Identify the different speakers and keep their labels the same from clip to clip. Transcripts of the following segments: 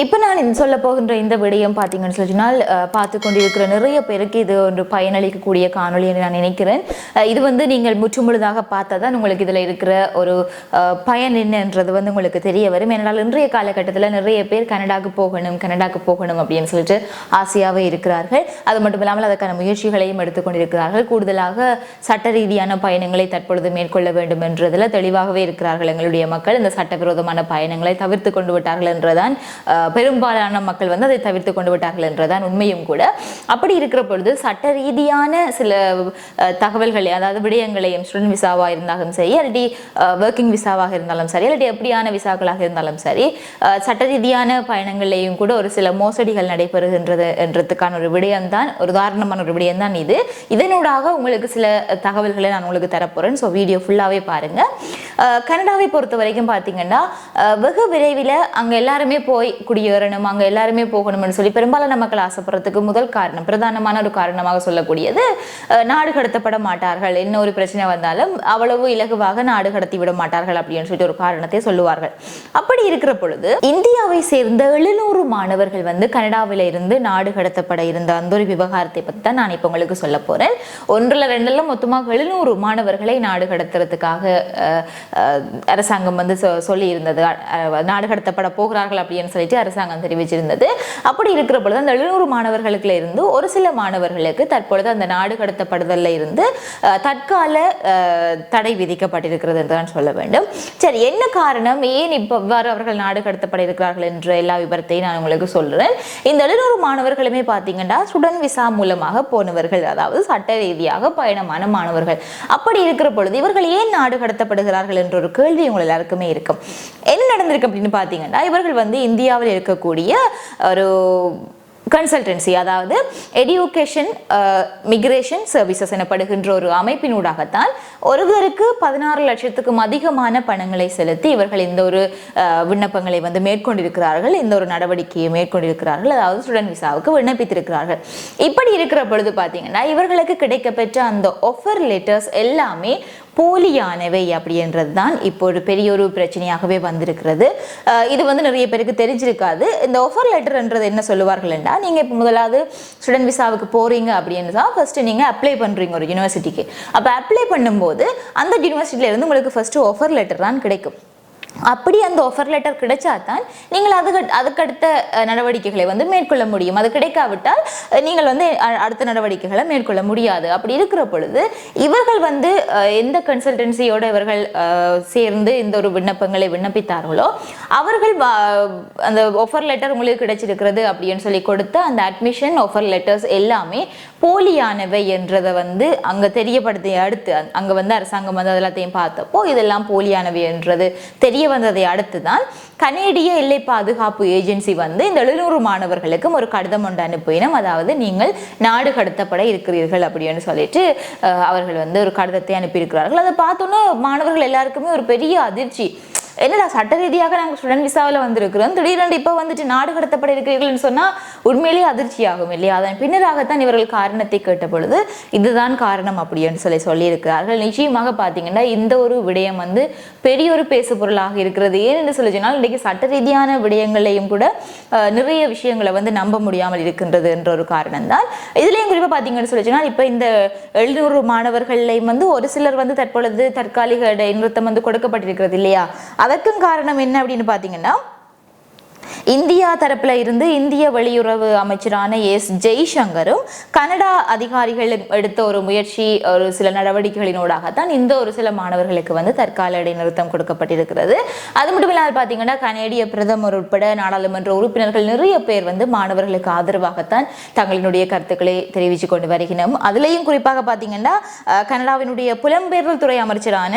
Speaker 1: இப்போ நான் இந்த சொல்ல போகின்ற இந்த விடயம் பார்த்தீங்கன்னு சொன்னால் பார்த்து கொண்டிருக்கிற நிறைய பேருக்கு இது ஒரு பயனளிக்கக்கூடிய காணொலி என்று நான் நினைக்கிறேன். இது வந்து நீங்கள் முற்றுமுழுதாக பார்த்தா தான் உங்களுக்கு இதில் இருக்கிற ஒரு பயன் என்னன்றது வந்து உங்களுக்கு தெரிய வரும். ஏனென்றால் இன்றைய காலகட்டத்தில் நிறைய பேர் கனடாக்கு போகணும் கனடாக்கு போகணும் அப்படின்னு சொல்லிட்டு ஆசையாகவே இருக்கிறார்கள். அது மட்டும் இல்லாமல் அதற்கான முயற்சிகளையும் எடுத்துக்கொண்டிருக்கிறார்கள் கூடுதலாக சட்ட ரீதியான பயணங்களை தற்பொழுது மேற்கொள்ள வேண்டும் என்றதில் தெளிவாகவே இருக்கிறார்கள் எங்களுடைய மக்கள். இந்த சட்டவிரோதமான பயணங்களை தவிர்த்து கொண்டு விட்டார்கள் என்றுதான் பெரும்பாலான மக்கள் வந்து அதை தவிர்த்து கொண்டு விட்டார்கள் என்றதான் உண்மையும் கூட. அப்படி இருக்கிற பொழுது சட்ட ரீதியான சில தகவல்களை அதாவது விடயங்களையும் ஸ்டூடெண்ட் விசாவாக இருந்தாலும் சரி இல்லாட்டி ஒர்க்கிங் விசாவாக இருந்தாலும் சரி அல்லடி எப்படியான விசாக்களாக இருந்தாலும் சரி சட்ட ரீதியான பயணங்களையும் கூட ஒரு சில மோசடிகள் நடைபெறுகின்றது என்றதுக்கான ஒரு விடயம்தான் ஒரு உதாரணமான ஒரு விடயம்தான் இது. இதனூடாக உங்களுக்கு சில தகவல்களை நான் உங்களுக்கு தரப்போகிறேன் ஸோ வீடியோ ஃபுல்லாகவே பாருங்கள் கனடாவை பொறுத்த வரைக்கும் பார்த்தீங்கன்னா வெகு விரைவில் அங்கே எல்லாருமே போய் குடியேறணும் அங்கே எல்லாருமே போகணும்னு சொல்லி பெரும்பாலான மக்கள் ஆசைப்படுறதுக்கு முதல் காரணம் பிரதானமான ஒரு காரணமாக சொல்லக்கூடியது நாடு கடத்தப்பட மாட்டார்கள். என்ன ஒரு பிரச்சனை வந்தாலும் அவ்வளவு இலகுவாக நாடு கடத்தி விட மாட்டார்கள் அப்படின்னு சொல்லிட்டு ஒரு காரணத்தை சொல்லுவார்கள். அப்படி இருக்கிற பொழுது இந்தியாவை சேர்ந்த எழுநூறு மாணவர்கள் வந்து கனடாவில இருந்து நாடு கடத்தப்பட இருந்த அந்த ஒரு விவகாரத்தை பற்றி தான் நான் இப்போ உங்களுக்கு சொல்ல போறேன். ஒன்றில் ரெண்டுல மொத்தமாக எழுநூறு மாணவர்களை நாடு கடத்துறதுக்காக அரசாங்கம் வந்து சொ- சொல்லி இருந்தது நாடு கடத்தப்பட போகிறார்கள் அப்படின்னு சொல்லிட்டு அரசாங்கம் தெரிவிச்சிருந்தது. அப்படி இருக்கிற பொழுது அந்த எழுநூறு மாணவர்களுக்குல இருந்து ஒரு சில மாணவர்களுக்கு தற்பொழுது அந்த நாடு கடத்தப்படுதல்ல இருந்து தற்கால தடை விதிக்கப்பட்டிருக்கிறது என்று தான் சொல்ல வேண்டும். சரி என்ன காரணம்? ஏன் இப்போ இவ்வாறு அவர்கள் நாடு கடத்தப்பட இருக்கிறார்கள் என்ற எல்லா விபரத்தையும் நான் உங்களுக்கு சொல்றேன். இந்த எழுநூறு மாணவர்களுமே பார்த்தீங்கன்னா சுடன் விசா மூலமாக போனவர்கள் அதாவது சட்ட ரீதியாக பயணமான மாணவர்கள். அப்படி இருக்கிற பொழுது இவர்கள் ஏன் நாடு கடத்தப்படுகிறார்கள் என்ற ஒரு கேள்வி உங்கள் எல்லாருக்குமே இருக்கும். என்ன நடந்திருக்கு அப்படின்னு பார்த்தீங்கன்னா இவர்கள் வந்து இந்தியாவில் இருக்கக்கூடிய ஒரு கன்சல்டன்சி அதாவது எடியூகேஷன் மிக்ரேஷன் சர்வீசஸ் எனப்படுகின்ற ஒரு அமைப்பினூடாகத்தான் ஒருவருக்கு பதினாறு லட்சத்துக்கும் அதிகமான பணங்களை செலுத்தி இவர்கள் இந்த ஒரு விண்ணப்பங்களை வந்து மேற்கொண்டிருக்கிறார்கள் இந்த ஒரு நடவடிக்கையை மேற்கொண்டிருக்கிறார்கள் அதாவது ஸ்டூடெண்ட் விசாவுக்கு விண்ணப்பித்திருக்கிறார்கள். இப்படி இருக்கிற பொழுது பார்த்தீங்கன்னா இவர்களுக்கு கிடைக்கப்பெற்ற அந்த ஒஃபர் லெட்டர்ஸ் எல்லாமே போலியானவை அப்படின்றது தான் இப்போ ஒரு பெரிய ஒரு பிரச்சனையாகவே வந்திருக்கிறது. இது வந்து நிறைய பேருக்கு தெரிஞ்சிருக்காது. இந்த ஒஃபர் லெட்டர்ன்றது என்ன சொல்லுவார்கள்னா நீங்கள் இப்போ முதலாவது ஸ்டூடெண்ட் விசாவுக்கு போகிறீங்க அப்படின்னு தான் ஃபஸ்ட்டு நீங்கள் அப்ளை பண்ணுறீங்க ஒரு யூனிவர்சிட்டிக்கு அப்போ அப்ளை பண்ணும்போது அந்த யூனிவர்சிட்டியிலேருந்து உங்களுக்கு ஃபஸ்ட்டு ஆஃபர் லெட்டர் தான் கிடைக்கும். அப்படி அந்த ஆஃபர் லெட்டர் கிடைச்சா தான் நீங்கள் அதுக்கு அதுக்கடுத்த நடவடிக்கைகளை வந்து மேற்கொள்ள முடியும். அது கிடைக்காவிட்டால் நீங்கள் வந்து அடுத்த நடவடிக்கைகளை மேற்கொள்ள முடியாது. அப்படி இருக்கிற பொழுது இவர்கள் வந்து எந்த கன்சல்டன்சியோட இவர்கள் சேர்ந்து இந்த ஒரு விண்ணப்பங்களை விண்ணப்பித்தார்களோ அவர்கள் அந்த ஆஃபர் லெட்டர் உங்களுக்கு கிடைச்சிருக்கிறது அப்படின்னு சொல்லி கொடுத்த அந்த அட்மிஷன் ஆஃபர் லெட்டர்ஸ் எல்லாமே போலியானவை என்றதை வந்து அங்கே தெரியப்படுத்திய அடுத்து அங்கே வந்து அரசாங்கம் வந்து அதெல்லாத்தையும் பார்த்தப்போ இதெல்லாம் போலியானவை என்றது தெரிய வந்ததை அடுத்து தான் கனேடிய எல்லை பாதுகாப்பு ஏஜென்சி வந்து இந்த எழுநூறு மாணவர்களுக்கும் ஒரு கடிதம் ஒன்று அனுப்பினோம். அதாவது நீங்கள் நாடு கடத்தப்பட இருக்கிறீர்கள் அப்படின்னு சொல்லிட்டு அவர்கள் வந்து ஒரு கடிதத்தை அனுப்பியிருக்கிறார்கள். அதை பார்த்தோன்னே மாணவர்கள் எல்லாருக்குமே ஒரு பெரிய அதிர்ச்சி. என்னடா சட்ட ரீதியாக நாங்கள் ஸ்டூடெண்ட் விசாவில் வந்திருக்கிறோம். திடீரென்று இப்போ வந்துட்டு நாடு கடத்தப்பட இருக்கிறீர்கள்னு சொன்னால் உண்மையிலேயே அதிர்ச்சியாகும் இல்லையா? அதன் பின்னராகத்தான் இவர்கள் காரணத்தை கேட்ட பொழுது இதுதான் காரணம் அப்படின்னு சொல்லி சொல்லியிருக்கிறார்கள். நிச்சயமாக பார்த்தீங்கன்னா இந்த ஒரு விடயம் வந்து பெரிய ஒரு பேசு பொருளாக இருக்கிறது. ஏன் என்று சொல்லி சொன்னால் இன்றைக்கு சட்ட ரீதியான விடயங்களையும் கூட நிறைய விஷயங்களை வந்து நம்ப முடியாமல் இருக்கின்றது என்ற ஒரு காரணம் தான் இதுலேயும் குறிப்பாக பார்த்தீங்கன்னு சொல்லி சொன்னால் இப்போ இந்த எழுநூறு மாணவர்களையும் வந்து ஒரு சிலர் வந்து தற்பொழுது தற்காலிக இடைநிறுத்தம் வந்து கொடுக்கப்பட்டிருக்கிறது இல்லையா? அதற்கும் காரணம் என்ன அப்படின்னு பார்த்தீங்கன்னா இந்தியா தரப்புல இருந்து இந்திய வெளியுறவு அமைச்சரான எஸ் ஜெய்சங்கரும் கனடா அதிகாரிகள் எடுத்த ஒரு முயற்சி ஒரு சில நடவடிக்கைகளினூடாகத்தான் இந்த ஒரு சில மாணவர்களுக்கு வந்து தற்கால இடைநிறுத்தம் கொடுக்கப்பட்டிருக்கிறது. அது மட்டும் இல்லாமல் பார்த்தீங்கன்னா கனேடிய பிரதமர் உட்பட நாடாளுமன்ற உறுப்பினர்கள் நிறைய பேர் வந்து மாணவர்களுக்கு ஆதரவாகத்தான் தங்களினுடைய கருத்துக்களை தெரிவித்து கொண்டு வருகிறோம் அதுலேயும் குறிப்பாக பார்த்தீங்கன்னா கனடாவினுடைய புலம்பெயர்தல் துறை அமைச்சரான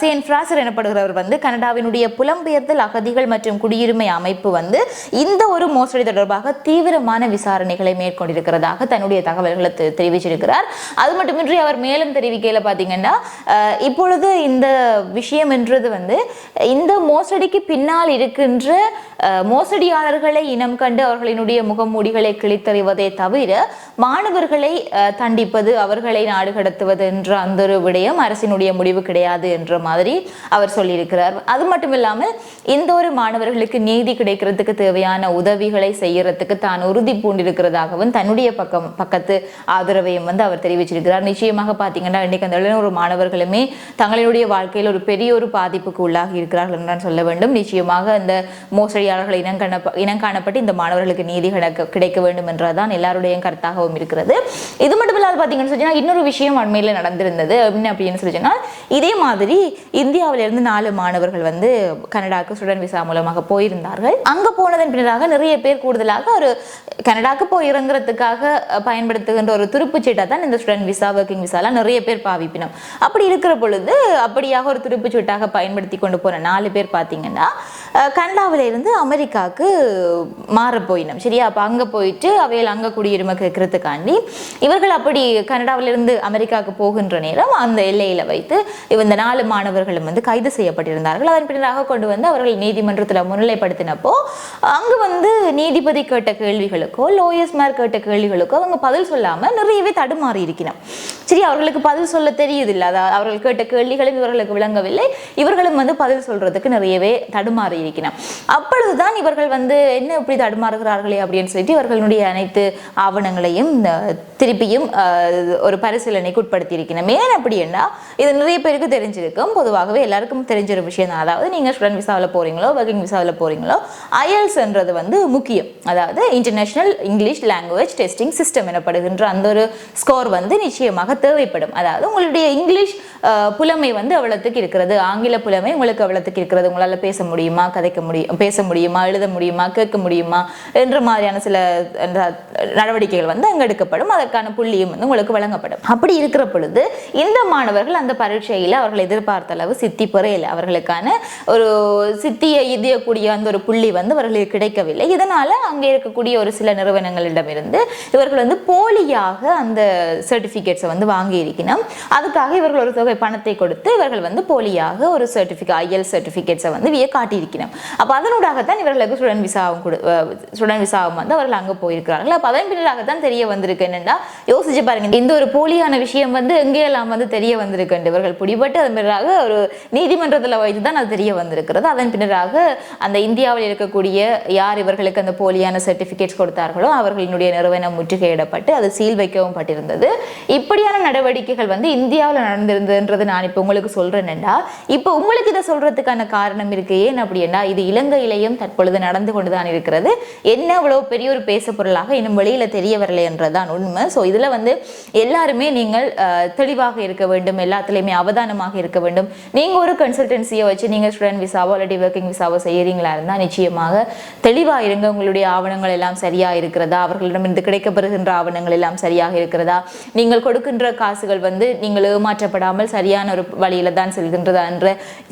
Speaker 1: சேன் பிராசர் எனப்படுகிறவர் வந்து கனடாவினுடைய புலம்பெயர்தல் அகதிகள் மற்றும் குடியுரிமை அமைப்பு வந்து இந்த ஒரு மோசடி தொடர்பாக தீவிரமான விசாரணைகளை மேற்கொண்டிருக்கிறதாக தன்னுடைய தகவல்களை தெரிவிச்சிருக்கிறார். அது மட்டுமின்றி அவர் மேலும் தெரிவிக்கையில் பார்த்தீங்கன்னா இப்பொழுது இந்த விஷயம் என்றது வந்து இந்த மோசடிக்கு பின்னால் இருக்கின்ற மோசடியாளர்களை இனம் கண்டு அவர்களினுடைய முகமூடிகளை கிழித்தறிவதை தவிர மாணவர்களை தண்டிப்பது அவர்களை நாடு கடத்துவது என்ற அந்த ஒரு விடயம் அரசினுடைய முடிவு கிடையாது என்ற மாதிரி அவர் சொல்லியிருக்கிறார். அது மட்டும் இல்லாமல் இந்த ஒரு மாணவர்களுக்கு நீதி கிடைக்கிறதுக்கு தேவையான உதவிகளை செய்யறதுக்கு தான் உறுதி பூண்டிருக்கிறதாகவும் தன்னுடைய பக்கம் பக்கத்து ஆதரவையும் வந்து அவர் தெரிவிச்சிருக்கிறார். நிச்சயமாக பார்த்தீங்கன்னா இன்னைக்கு அந்த ஒரு மாணவர்களுமே தங்களுடைய வாழ்க்கையில் ஒரு பெரிய ஒரு பாதிப்புக்கு உள்ளாகி இருக்கிறார்கள் என்று நான் சொல்ல வேண்டும். நிச்சயமாக இந்த மோசடியாளர்கள் இனங்கண இனம் காணப்பட்டு இந்த மாணவர்களுக்கு நீதி கிடைக்க கிடைக்க வேண்டும் என்றதான் எல்லாருடைய கருத்தாகவும் இருக்கிறது. இது மட்டும் இல்லாத பார்த்தீங்கன்னு சொன்னால் இன்னொரு விஷயம் அண்மையில் நடந்திருந்தது. அப்படின்னு அப்படின்னு சொல்லி சொன்னால் இதே மாதிரி இந்தியாவிலிருந்து நாலு மாணவர்கள் வந்து கனடாவுக்கு ஸ்டூடெண்ட் விசா மூலமாக போயிருந்தார்கள். அங்கே போனதன் பின்னராக நிறைய பேர் கூடுதலாக ஒரு கனடாக்கு போய் இறங்குறதுக்காக பயன்படுத்துகின்ற ஒரு துருப்புச்சீட்டை தான் இந்த ஸ்டூடெண்ட் விசா ஒர்க்கிங் விசாலாம் நிறைய பேர் பாவிப்பினோம். அப்படி இருக்கிற பொழுது அப்படியாக ஒரு துருப்புச்சீட்டாக பயன்படுத்தி கொண்டு போன நாலு பேர் பார்த்தீங்கன்னா கனடாவில் இருந்து அமெரிக்காவுக்கு மாற போயினோம் சரியா? அப்போ அங்கே போயிட்டு அவையில் அங்கே குடியுரிமை கேட்கறதுக்காண்டி இவர்கள் அப்படி கனடாவிலிருந்து அமெரிக்காவுக்கு போகின்ற நேரம் அந்த எல்லையில் வைத்து இந்த நாலு மாணவர்களும் வந்து கைது செய்யப்பட்டிருந்தார்கள். அதன் பின்னராக கொண்டு வந்து அவர்கள் நீதிமன்றத்தில் முன்னிலைப்படுத்தினப்போ அங்கே வந்து நீதிபதி கேட்ட கேள்விகளுக்கோ லோயர்ஸ்மார் கேட்ட கேள்விகளுக்கோ அவங்க பதில் சொல்லாமல் நிறையவே தடுமாறி இருக்கணும் சரி அவர்களுக்கு பதில் சொல்ல தெரியுதில்ல. அதாவது அவர்கள் கேட்ட கேள்விகளும் இவர்களுக்கு விளங்கவில்லை. இவர்களும் வந்து பதில் சொல்றதுக்கு நிறையவே தடுமாறி இருக்கணும் அப்பொழுதுதான் இவர்கள் வந்து என்ன இப்படி தடுமாறுகிறார்களே? அப்படின்னு சொல்லிட்டு இவர்களுடைய அனைத்து ஆவணங்களையும் திருப்பியும் ஒரு பரிசீலனைக்கு உட்படுத்தி இருக்கணும் ஏன் அப்படின்னா இது நிறைய பேருக்கு தெரிஞ்சிருக்கும். பொதுவாகவே எல்லாருக்கும் தெரிஞ்ச ஒரு விஷயம் தான் அதாவது நீங்கள் ஸ்டூடெண்ட் விசாவில் போறீங்களோ ஒர்க்கிங் விசாவில் போறீங்களோ ஐஎல்ஸ்ன்றது வந்து முக்கியம். அதாவது international English language testing system எனப்படுகின்ற அந்த ஒரு ஸ்கோர் வந்து நிச்சயமாக தேவைப்படும். அதாவது உங்களுடைய இங்கிலீஷ் புலமை வந்து அவ்வளோத்துக்கு இருக்கிறது. ஆங்கில புலமை உங்களுக்கு அவ்வளோத்துக்கு இருக்கிறது. உங்களால் பேச முடியுமா? கதைக்க முடியும் பேச முடியுமா? எழுத முடியுமா? கேட்க முடியுமா? என்ற மாதிரியான சில நடவடிக்கைகள் வந்து அங்கே எடுக்கப்படும். அதற்கான புள்ளியும் வந்து உங்களுக்கு வழங்கப்படும். அப்படி இருக்கிற பொழுது இந்த மாணவர்கள் அந்த பரீட்சையில் அவர்கள் எதிர்பார்த்த அளவு சித்தி பெறையில் அவர்களுக்கான ஒரு சித்தியை இதையக்கூடிய அந்த ஒரு புள்ளி வந்து அவர்களுக்கு கிடைக்கவில்லை. இதனால் அங்கே இருக்கக்கூடிய ஒரு சில நிறுவனங்களிடமிருந்து இவர்கள் வந்து போலியாக அந்த சர்டிஃபிகேட்ஸை வந்து வாங்கி இருக்கணும் அதுக்காக இவர்கள் ஒரு தொகை பணத்தை கொடுத்து இவர்கள் வந்து போலியாக ஒரு சர்டிஃபிகேட் ஐஎல் சர்டிஃபிகேட்ஸை வந்து விய காட்டியிருக்கிறோம். அப்போ அதனூடாகத்தான் இவர்களுக்கு ஸ்டூடெண்ட் விசாவும் கொடு ஸ்டூடெண்ட் விசாவும் வந்து அவர்கள் அங்கே போயிருக்கிறார்கள். அப்போ அதன் பின்னராகத்தான் தெரிய வந்திருக்கு என்னென்னா யோசிச்சு பாருங்க இந்த ஒரு போலியான விஷயம் வந்து எங்கேயெல்லாம் வந்து தெரிய வந்திருக்கு இவர்கள் பிடிபட்டு அதன் பின்னராக ஒரு நீதிமன்றத்தில் வைத்து தான் அது தெரிய வந்திருக்கிறது. அதன் பின்னராக அந்த இந்தியாவில் இருக்கக்கூடிய யார் இவர்களுக்கு அந்த போலியான சர்டிஃபிகேட்ஸ் கொடுத்தார்களோ அவர்களினுடைய நிறுவனம் முற்றுகையிடப்பட்டு அது சீல் வைக்கவும் பட்டிருந்தது. இப்படியான நடவடிக்கைகள் வந்து இந்தியாவில் நடந்திருந்ததுன்றது நான் இப்போ உங்களுக்கு சொல்றேன்டா இப்போ உங்களுக்கு இதை சொல்றதுக்கான காரணம் இருக்கு. ஏன் அப்படின்னா இது இலங்கையிலையும் தற்பொழுது நடந்து கொண்டுதான் இருக்கிறது. என்ன அவ்வளோ பெரிய ஒரு பேச பொருளாக இன்னும் வெளியில தெரிய வரலை என்றதான் உண்மை. ஸோ இதுல வந்து எல்லாருமே நீங்கள் தெளிவாக இருக்க வேண்டும் எல்லாத்துலேயுமே அவதானமாக இருக்க வேண்டும். நீங்க ஒரு கன்சல்டன்சியை வச்சு நீங்க ஸ்டூடெண்ட் விசாவோ இல்லாட்டி ஒர்க்கிங் விசாவோ செய்யறீங்களா இருந்தா நிச்சயமாக தெளிவா இருங்க. உங்களுடைய ஆவணங்கள் எல்லாம் சரியா இருக்கிறதா? அவர்களிடமிருந்து கிடைக்கப்பெறுகின்ற ஆவணங்கள் எல்லாம் சரியாக இருக்கிறதா? நீங்கள் கொடுக்கின்ற காசுகள் வந்து நீங்கள் ஏமாற்றப்படாமல் சரியான ஒரு வழியில தான் செல்கின்றதா என்ற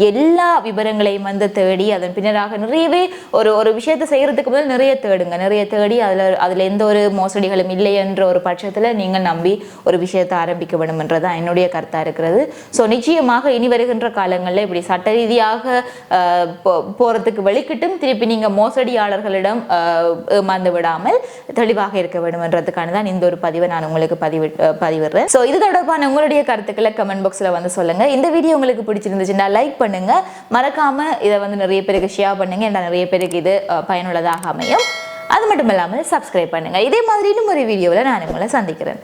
Speaker 1: எல்லா விவரங்களையும் வந்து தேடி அதன் பின்னராக நிறையவே ஒரு ஒரு விஷயத்தை செய்யறதுக்கு முதல் நிறைய தேடுங்க. நிறைய தேடி அதுல அதுல எந்த ஒரு மோசடிகளும் இல்லை என்ற ஒரு பட்சத்துல நீங்கள் நம்பி ஒரு விஷயத்தை ஆரம்பிக்க வேண்டும் என்றதான் என்னுடைய கருத்தா இருக்கிறது. ஸோ நிச்சயமாக இனி வருகின்ற காலங்களில் இப்படி சட்ட ரீதியாக ஆஹ், போறதுக்கு வெளிக்கிட்டும் திருப்பி நீங்க மோசடியாளர்களிடம் ஏமாந்து விடாமல் தெளிவாக இருக்க வேண்டும் என்றதுக்கான தான் இந்த ஒரு பதிவை நான் உங்களுக்கு பதிவி பதிவிடுறேன். ஸோ இது தொடர்பான உங்களுடைய கருத்துக்களை கமெண்ட் பாக்ஸ்ல வந்து சொல்லுங்க. இந்த வீடியோ உங்களுக்கு பிடிச்சிருந்துச்சுன்னா லைக் பண்ணுங்க. மறக்காம இதை வந்து நிறைய பேருக்கு ஷேர் பண்ணுங்க. ஏன்னா நிறைய பேருக்கு இது பயனுள்ளதாக அமையும். அது மட்டும் இல்லாமல் சப்ஸ்கிரைப் பண்ணுங்க. இதே மாதிரி இன்னும் ஒரு வீடியோவில் நான் உங்களை சந்திக்கிறேன்.